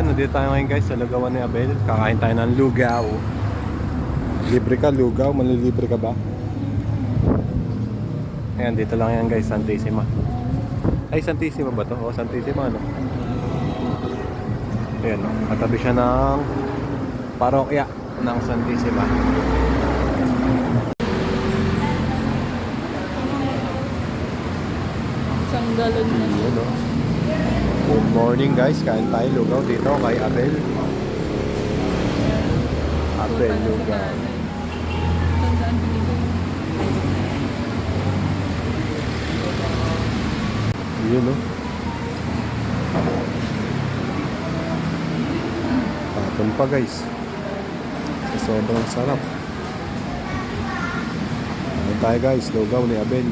Ayan, nandito tayo ngayon guys sa Lugawan ni Abel. Kakain tayo ng lugaw. Libre ka, lugaw? Malilibre ka ba? Ayan, dito lang yan guys, Santissima. Ay, Santissima ba to? O, Santissima ano? Ayan, oh. katabi siya ng parokya ng Santissima. Isang galon na siya. Yun, oh. Morning guys, kain tayo lugaw dito kay Abel. Abel lugaw. Yun no. Tapon pa guys. Sa sobrang sarap. Ano tayo guys, lugaw ni Abel.